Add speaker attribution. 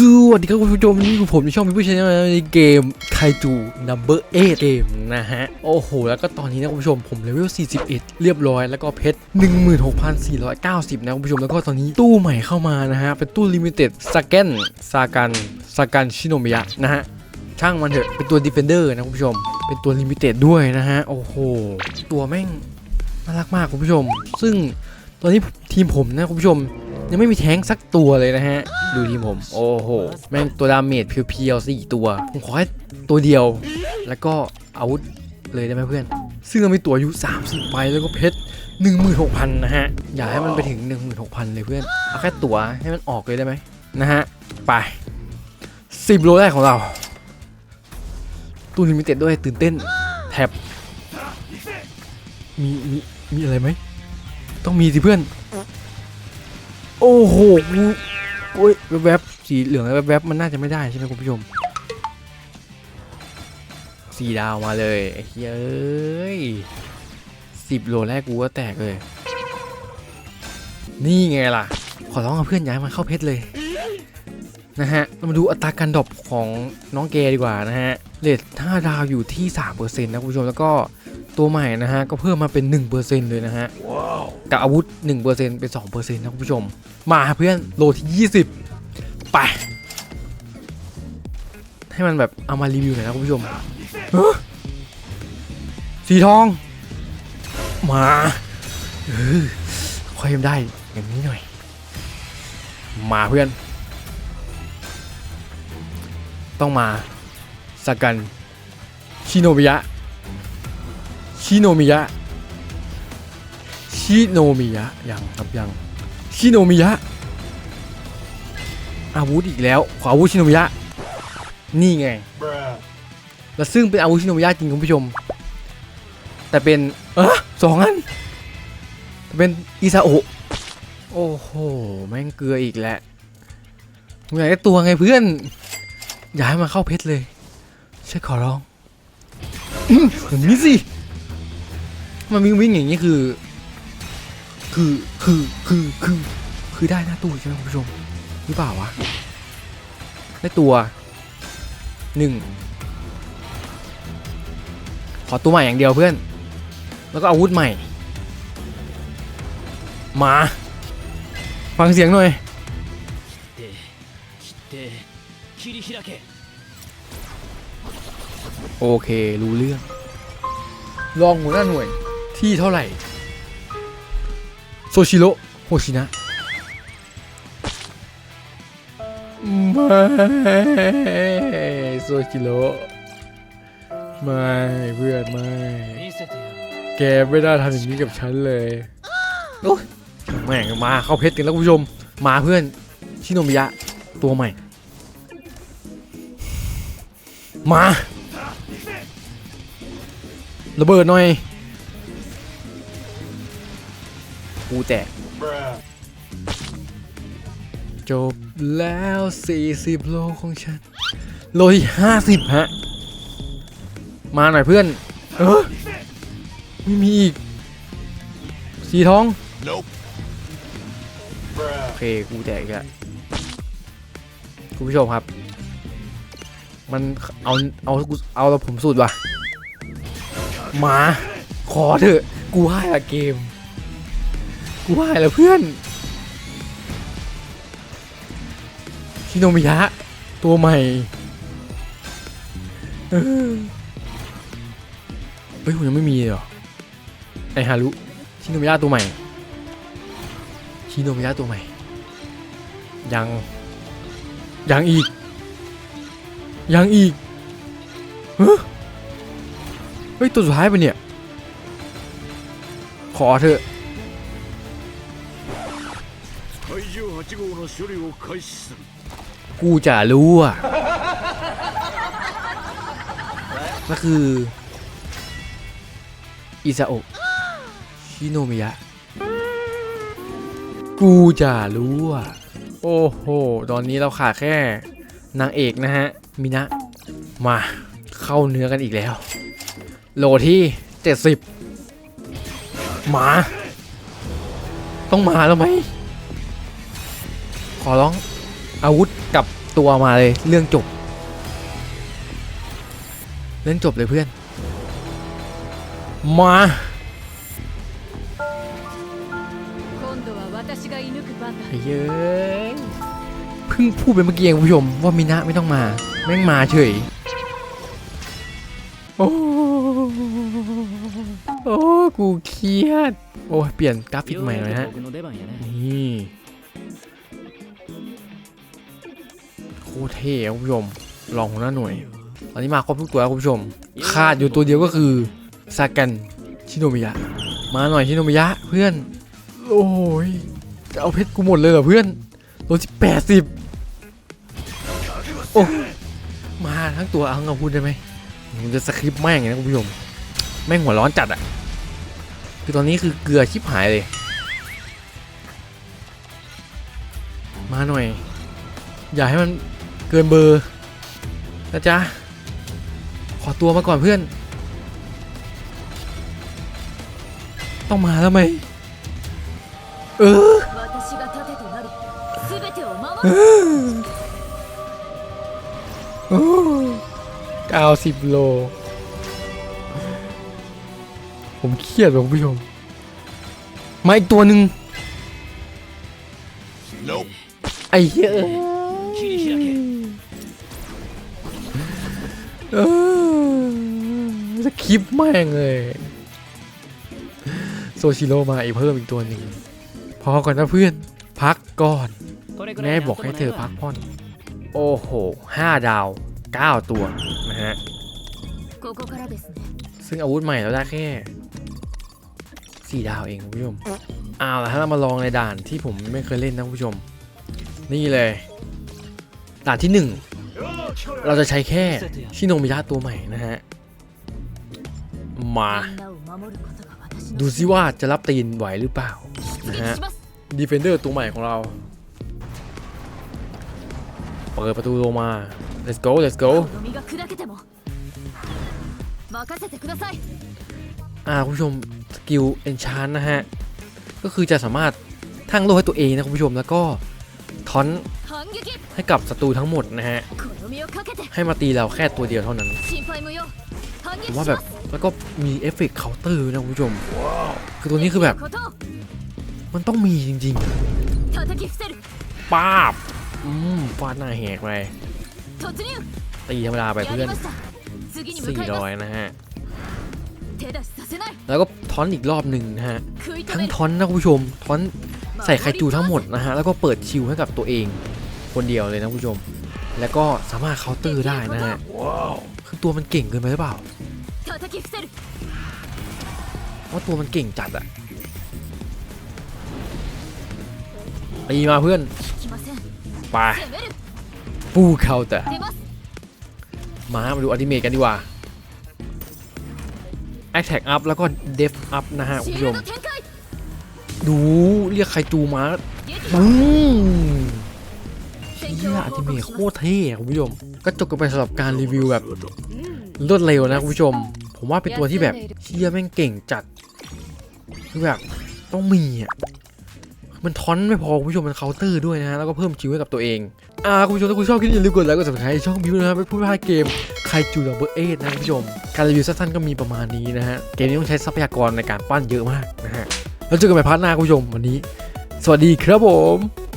Speaker 1: สวัสดีครับคุณผู้ชมนี่คือผมในช่องมีผู้ชนะในเกมไคจู Number 8เกมนะฮะ โอ้โห แล้วก็ตอนนี้นะคุณผู้ชมผมเลเวล 41 เรียบร้อย แล้วก็เพชร 16,490 นะคุณผู้ชม แล้วก็ตอนนี้ตู้ใหม่เข้ามานะฮะ เป็นตู้ลิมิเต็ดสแกนซากันซากันชิโนมิยะนะฮะ ช่างมันเถอะ เป็นตัวดีเฟนเดอร์นะคุณผู้ชม เป็นตัวลิมิเต็ดด้วยนะฮะ โอ้โห ตัวแม่งน่ารักมากคุณผู้ชม ซึ่งตอนนี้ทีมผมนะคุณผู้ชม ยังไม่มีแท้งสักตัวเลยนะฮะ ดูทีผม โอ้โห แม่งตัวดาเมจเพียวๆสี่ตัว ผมขอแค่ตัวเดียว แล้วก็อาวุธเลยได้ไหมเพื่อน ซึ่งเรามีตัวอายุ 30ใบแล้วก็เพชร16,000 นะฮะ อย่าให้มันไปถึง 16,000 เลยเพื่อน เอาแค่ตัวให้มันออกเลยได้ไหมนะฮะ ไป 10 โลแรกของเรา ตู้ลิมิเต็ดด้วยตื่นเต้น แท็บ มี มี มีอะไรไหม ต้องมีสิเพื่อน โอ้โหโอ้ยแวบๆสีเหลืองแวบๆมันน่าจะไม่ได้ใช่ไหมคุณผู้ชมสีดาวมาเลยเฮ้ยเอ้ยสิบโลแรกกูก็แตกเลย นี่ไงล่ะ ขอร้องกับเพื่อนย้ายมาเข้าเพชรเลยนะฮะเรามาดูอัตราการดรอปของน้องเกดีกว่านะฮะเลท5ดาวอยู่ที่3%นะคุณผู้ชมแล้วก็ ตัวใหม่นะฮะ ก็เพิ่มมาเป็น 1%เลยนะฮะ กับอาวุธ 1%เป็น 2%นะคุณผู้ชม มาเพื่อนโลที่ 20 ไป ให้มันแบบเอามารีวิวหน่อยนะคุณผู้ชมเฮ้อสีทอง มาเออค่อยได้อย่างนี้หน่อย มาเพื่อน ต้องมาสกันชิโนมิยะ ชิโนมิยะชิโนมิยะยังครับยังชิโนมิยะอาวุธอีกแล้วขออาวุธชิโนมิยะนี่ไงแล้วซึ่งเป็นอาวุธชิโนมิยะจริงคุณผู้ชม แต่เป็นเออสองอันแต่เป็นอิซาโอะโอ้โหแม่งเกลืออีกแล้วมึงอยากได้ตัวไงเพื่อน อย่าให้มาเข้าเพชรเลยใช่ขอร้องอื้ออย่างนี้สิ มันวิ่งวิ่งอย่างนี้คือ คือคือคือคือคือได้หน้าตู้ใช่ไหมคุณผู้ชมหรือเปล่าวะได้ตัวหนึ่งขอตัวใหม่อย่างเดียวเพื่อน แล้วก็อาวุธใหม่มา ฟังเสียงหน่อยโอเค รู้เรื่อง ลองหัวหน้าหน่วย ที่เท่าไหร่ โซชิโร่โฮชินะไม่โซชิโร่ไม่เพื่อนไม่ แกไม่ได้ทำอย่างนี้กับฉันเลยโอ้ยแม่งมาเข้าเพชรกันแล้วคุณผู้ชม มาเพื่อนชิโนมิยะ ตัวใหม่ มาระเบิดหน่อย กูแตกจบแล้ว 40 โลของฉัน โลที่50 ฮะ มาหน่อยเพื่อน เออ ไม่มีอีก สีทอง โอเค กูแตกอีกแล้วคุณผู้ชมครับ มันเอา เอากูเอาแล้วผมสุดว่ะ มา ขอเถอะ กูให้ละเกม กูให้ละเพื่อนชิโนมิยะ ตัวใหม่เฮ้ยผมยังไม่มีเลยหรอไอฮารุชิโนมิยะตัวใหม่ชิโนมิยะตัวใหม่ ยัง ยังอีก ยังอีกเฮ้ยเฮ้ยตัวสุดท้ายปะเนี่ย ขอเถอะ
Speaker 2: 怪獣8号の処理を開始する
Speaker 1: กูจะรู้อ่ะก็คือ อิซาโอะชิโนมิยะ กูจะรู้อ่ะ โอ้โห ตอนนี้เราขาดแค่ นางเอกนะฮะ มินะ มา เข้าเนื้อกันอีกแล้ว โหลที่ 70 มา ต้องมาแล้วไหม ข ขอร้องอาวุธกับตัวมาเลยเรื่องจบ เรื่องจบเลยเพื่อน มาเยอะเพิ่งพูดไปเมื่อกี้เองผู้ชมว่ามินะไม่ต้องมาแม่งมาเฉยโอ้โอ้กูเครียด โอ้เปลี่ยนกราฟิกใหม่เลยฮะนี่ ตรเท่คุณผู้ชมลองหัวหน้าหน่วยตอนนี้มาครบทุกตัวแล้วคุณผู้ชมขาดอยู่ตัวเดียวก็คือซากันชิโนมิยะ มาหน่อยชิโนมิยะเพื่อน โอ้ยจะเอาเพชรกูหมดเลยเหรอเพื่อนโลที่แปดสิบโอ้มาทั้งตัวเอาเงาพูดได้ไหมผมจะสคริปต์แม่งเลยนะคุณผู้ชมแม่งหัวร้อนจัดอะคือตอนนี้คือเกลือชิบหายเลย มาหน่อย อย่าให้มัน เกินเบอร์นะจ๊ะ ขอตัวมาก่อนเพื่อน ต้องมาทำไม เออเก้าสิบโล ผมเครียดคุณผู้ชม มาอีกตัวหนึ่งไอ้เหี้ย ออจะคลิปแม่งเลยโซชิโรมาอีกเพิ่มอีกตัวหนึ่งพอก่อนนะเพื่อน พักก่อน แม่บอกให้เธอพักพ่อน โอ้โหห้าดาวเก้าตัวนะฮะ ซึ่งอาวุธใหม่เราได้แค่สี่ดาวเองคุณผู้ชมเอาละถ้าเรามาลองในด่านที่ผมไม่เคยเล่นนะคุณผู้ชม นี่เลย ด่านที่หนึ่ง เราจะใช้แค่ชิโนมิยะตัวใหม่นะฮะ มา ดูซิว่าจะรับตีนไหวหรือเปล่า นะฮะดีเฟนเดอร์ตัวใหม่ของเรา เปิดประตูลงมา let's go let's go อ่าคุณผู้ชมสกิลเอนชานนะฮะ ก็คือจะสามารถทั้งโลให้ตัวเองนะคุณผู้ชมแล้วก็ทอนให้กับศัตรูทั้งหมดนะฮะ ให้มาตีเราแค่ตัวเดียวเท่านั้นผมว่าแบบแล้วก็มีเอฟเฟกต์เคาน์เตอร์นะคุณผู้ชมคือตัวนี้คือแบบ มันต้องมีจริงๆป้าบอืมฟาดหน้าแหกไปตีธรรมดาไปเพื่อน400นะฮะแล้วก็ท้อนอีกรอบหนึ่งนะฮะทั้งท้อนนะคุณผู้ชมท้อนใส่ไคจูทั้งหมดนะฮะแล้วก็เปิดชิวให้กับตัวเอง คนเดียวเลยนะคุณผู้ชม แล้วก็สามารถเคาน์เตอร์ได้นะฮะคือตัวมันเก่งเกินไปหรือเปล่าว่าตัวมันเก่งจัดอะตีมาเพื่อนไปปูเคาน์เตอร์มามาดูอนิเมะกันดีกว่าแ Attack Up แล้วก็เดฟอัพนะฮะคุณผู้ชมดูเรียกใครจูมาบูม
Speaker 3: หี้
Speaker 1: ยอนิเมะโคตรเท่คุณผู้ชม ก็จบกันไปสำหรับการรีวิวแบบรวดเร็วนะคุณผู้ชม ผมว่าเป็นตัวที่แบบเชี่ยแม่งเก่งจัดคือแบบต้องมีอะมันทอนไม่พอคุณผู้ชมมันเคาน์เตอร์ด้วยนะฮะแล้วก็เพิ่มชิวให้กับตัวเอง อ่าคุณผู้ชมถ้าคุณชอบคลิปอย่าลืมกดไลค์กด subscribe ช่องบิวนะครับไม่พูดพลาดเกมไคจูดับเบิลเอทนะคุณผู้ชม การรีวิวสั้นๆก็มีประมาณนี้นะฮะเกมนี้ต้องใช้ทรัพยากรในการปั้นเยอะมากนะฮะแล้วเจอกันใหม่พาร์ทหน้าคุณผู้ชมวันนี้ สวัสดีครับผม